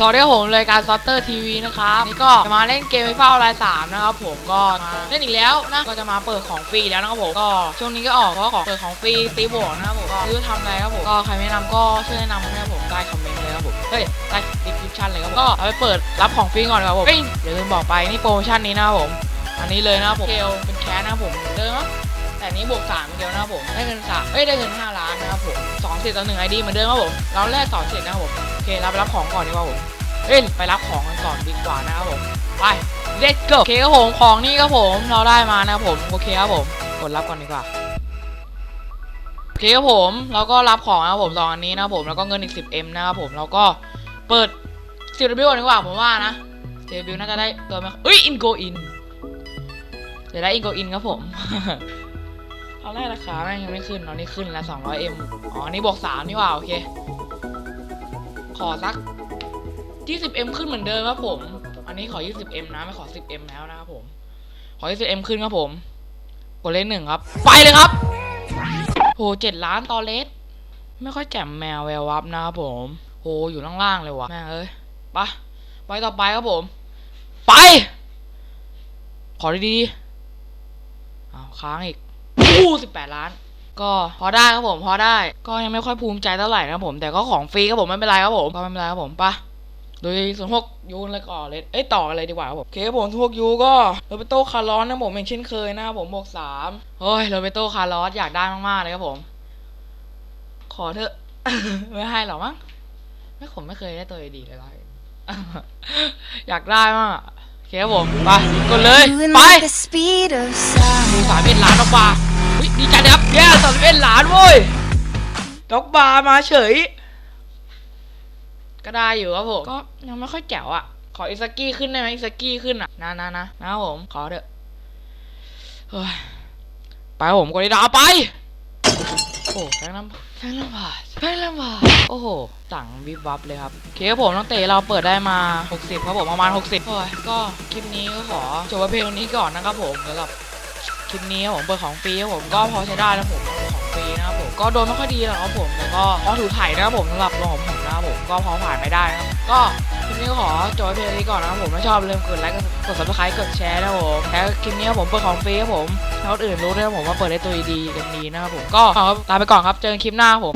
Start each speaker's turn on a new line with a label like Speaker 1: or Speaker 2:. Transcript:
Speaker 1: สวัสดีครับผมรายการซอตเตอร์ทีวีนะครับนี่ก็จะมาเล่นเกมไฟฟ้าออนไลน์สามนะครับผมก็มาเล่นอีกแล้วนะก็จะมาเปิดของฟรีแล้วนะครับผมก็ช่วงนี้ก็ออกเพราะของเปิดของฟรีตีบวกนะครับผมก็รู้ทำอะไรครับผมก็ใครไม่แนะนำก็ช่วยแนะนำนะครับผมใต้คอมเมนต์เลยครับผมเฮ้ยใต้ดีคริปชั่นเลยครับผมก็เอาไปเปิดรับของฟรีก่อนครับผมเฮ้ยอย่าลืมบอกไปนี่โปรโมชั่นนี้นะครับผม อันนี้เลยนะครับผมเกลเป็นแคสนะครับผมเหมือนเดิม แต่นี้บวกสามเดียวนะครับผม ได้เงินสามเอ้ยได้เงินห้าล้านนะครับผมสองสิทธิ์ต่อหนึ่งไอดีเหมือนเดิมครับผม เราแรกสองสิทธิ์นะครับผม โอเคเราไปรับของก่อนดีกว่าผม เอ้ยไปรับของกันก่อนดีกว่านะครับผม ไป let's go โอเคครับผมของนี่ครับผมเราได้มานะครับผม โอเคครับผม กดรับก่อนดีกว่าโอเคครับผมเราก็รับของนะครับผมสองอันนี้นะครับผมแล้วก็เงินอีก 10m นะครับผมแล้วก็เปิด 10w ก่อนดีกว่าผมว่านะ 10w น่าจะได้ตัวไหมเอ้ย in go in เดี๋ยวได้ in go in ครับผม ตอนแรกราคาแม่งยังไม่ขึ้นตอนนี้ขึ้นแล้ว 200m อ๋ออันนี่บวก3นี่ว่าโอเค ขอสัก 20m ขึ้นเหมือนเดิมครับผม อันนี้ขอ 20m นะ ไม่ขอ 10m แล้วนะครับผม ขอ 20m ขึ้นครับผม กดเลขหนึ่งครับ ไปเลยครับโหเจ็ดล้านตอเลสไม่ค่อยแจ่มแมวแวววับนะครับผมโหอยู่ล่างๆเลยวะแม่เอ้ยไปะไปต่อไปครับผม ไป ขอดีๆอ้าวค้างอีก อู้สิบแปดล้าน ก็พอได้ครับผมพอได้ ก็ยังไม่ค่อยภูมิใจเท่าไหร่นะครับผม แต่ก็ของฟรีครับผมไม่เป็นไรครับผมก็ไม่เป็นไรครับผมไปะโดยส่วนพวกยูนเลยก่อนเลยเอ้ยต่อกันเลยดีกว่าครับผมโอเคครับผมพวกยูก็โรเบโตคาร์ลอสนะผมเป็นเช่นเคยนะครับผมบวกสามโอ้ยโรเบโตคาร์ลอสอยากได้มากๆเลยครับผม ขอเถอะไม่ให้หรอกมั้งไม่ผมไม่เคยได้ตัวดีเลยไรอยากได้มากอะโอเคครับผมไปกดเลย
Speaker 2: Moving
Speaker 1: ไป
Speaker 2: like the speed of
Speaker 1: ดู
Speaker 2: sound.
Speaker 1: สามเอ็ดล้านดอกบาร์เฮ้ย ดีใจนะครับแย่สามเอ็ดล้านเว้ยดอกบาร์มาเฉย ก็ได้อยู่ครับผม ก็ยังไม่ค่อยแจ๋วอะ ขออิสกี้ขึ้นได้ไหมอิสกี้ขึ้นอะ นะนะนะนะครับผม ขอเถอะเฮ้ยไปครับผมกดดีดาวไป โอ้แฟงลำแฟงลำบาดแฟงลำบาดโอ้โหสั่งวิบวับเลยครับโอเคครับผมน้องเต๋เราเปิดได้มา 60 ครับผมประมาณ 60โอ้ยก็คลิปนี้ก็ขอจบไว้เพียงนี้ก่อนนะครับผมสำหรับ คลิปนี้ครับผมเปิดของฟรีครับผมก็พอใช้ได้นะผมของฟรีนะครับผมก็โดนไม่ค่อยดีหรอกครับผมแต่ก็พอถูถ่ายนะครับผมสำหรับตัวของผมนะครับผมก็พอผ่านไปได้นะครับก็คลิปนี้ขอจบไว้เพียงนี้ก่อนนะครับผมถ้าชอบอย่าลืมกดไลค์กด subscribe กดแชร์นะครับผมแล้วคลิปนี้ผมเปิดของฟรีครับผมถ้าคนอื่นรู้นะครับผมว่าเปิดได้ตัวดีๆกันดีนะครับผมก็ขอลาไปก่อนครับเจอกันคลิปหน้าผม